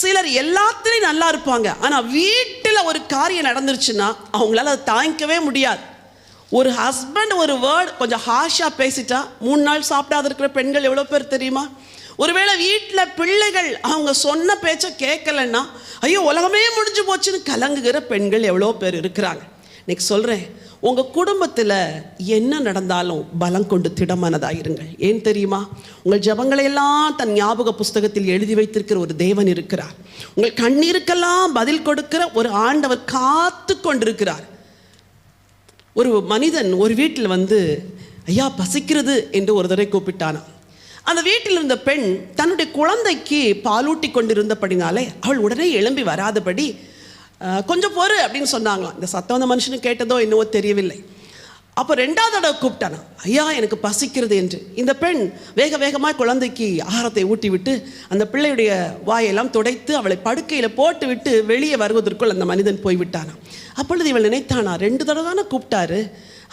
சிலர் எல்லாத்துலேயும் நல்லா இருப்பாங்க. ஆனால் வீட்டில் ஒரு காரியம் நடந்துருச்சுன்னா அவங்களால அதை தாங்கிக்கவே முடியாது. ஒரு ஹஸ்பண்ட் ஒரு வேர்டு கொஞ்சம் ஹாஷாக பேசிட்டா மூணு நாள் சாப்பிடாத இருக்கிற பெண்கள் எவ்வளோ பேர் தெரியுமா? ஒருவேளை வீட்டில் பிள்ளைகள் அவங்க சொன்ன பேச்சை கேட்கலன்னா ஐயோ உலகமே முடிஞ்சு போச்சுன்னு கலங்குகிற பெண்கள் எவ்வளோ பேர் இருக்கிறாங்க. இன்னைக்கு சொல்கிறேன் உங்கள் குடும்பத்தில் என்ன நடந்தாலும் பலம் கொண்டு திடமானதாயிருங்கள். ஏன் தெரியுமா? உங்கள் ஜபங்களையெல்லாம் தன் ஞாபக புஸ்தகத்தில் எழுதி வைத்திருக்கிற ஒரு தேவன் இருக்கிறார். உங்கள் கண்ணீருக்கெல்லாம் பதில் கொடுக்கிற ஒரு ஆண்டவர் காத்து கொண்டிருக்கிறார். ஒரு மனிதன் ஒரு வீட்டில் வந்து ஐயா பசிக்கிறது என்று ஒரு தடவை கூப்பிட்டானா? அந்த வீட்டில் இருந்த பெண் தன்னுடைய குழந்தைக்கு பாலூட்டி கொண்டிருந்தபடினாலே அவள் உடனே எழும்பி வராதபடி கொஞ்சம் பொறு அப்படின்னு சொன்னாங்களாம். இந்த சத்தம் அந்த மனுஷனுக்கு கேட்டதோ என்னவோ தெரியவில்லை. அப்போ ரெண்டாவது தடவை கூப்பிட்டானா ஐயா எனக்கு பசிக்கிறது என்று. இந்த பெண் வேக வேகமாக குழந்தைக்கு ஆகாரத்தை ஊட்டி விட்டு அந்த பிள்ளையுடைய வாயெல்லாம் துடைத்து அவளை படுக்கையில் போட்டு விட்டு வெளியே வருவதற்குள் அந்த மனிதன் போய்விட்டானா. அப்பொழுது இவள் நினைத்தானா ரெண்டு தடவை தானே கூப்பிட்டாரு.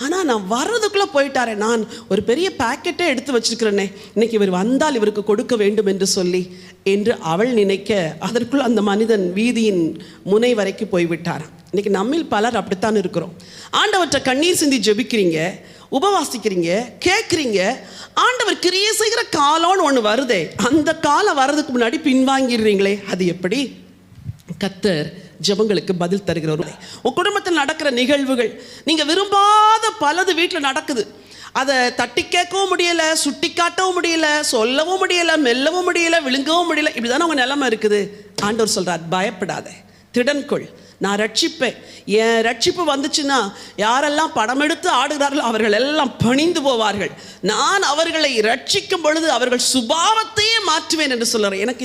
ஆனால் நான் வர்றதுக்குள்ளே போயிட்டாரே. நான் ஒரு பெரிய பாக்கெட்டே எடுத்து வச்சிருக்கிறேனே. இன்னைக்கு இவர் வந்தால் இவருக்கு கொடுக்க வேண்டும் என்று சொல்லி என்று அவள் நினைக்க அதற்குள் அந்த மனிதன் வீதியின் முனை வரைக்கும் போய்விட்டாரான் இன்னைக்கு நம்மில் பலர் அப்படித்தான் இருக்கிறோம். ஆண்டவற்றை கண்ணீர் சிந்தி ஜெபிக்கிறீங்க உபவாசிக்கிறீங்க கேட்குறீங்க. ஆண்டவர் கிரியை செய்கிற காலம்னு ஒன்று வருதே. அந்த காலம் வர்றதுக்கு முன்னாடி பின்வாங்கிடுறீங்களே அது எப்படி? கத்தர் ஜெபங்களுக்கு பதில் தருகிறவர். உன் குடும்பத்தில் நடக்கிற நிகழ்வுகள் நீங்கள் விரும்பாத பலது வீட்டில் நடக்குது. அதை தட்டி கேட்கவும் முடியலை சுட்டி காட்டவும் முடியல சொல்லவும் முடியலை மெல்லவும் முடியல விழுங்கவும் முடியல இப்படி தானே உங்கள் நிலமை இருக்குது? ஆண்டவர் சொல்கிறார் பயப்படாத. திடன்கொள். நான் ரட்சிப்பேன். என் ரட்சிப்பு வந்துச்சுன்னா யாரெல்லாம் படம் எடுத்து ஆடுகிறார்களோ அவர்கள் எல்லாம் பணிந்து போவார்கள். நான் அவர்களை ரட்சிக்கும் பொழுது அவர்கள் சுபாவத்தையே மாற்றுவேன் என்று சொல்கிறேன் எனக்கு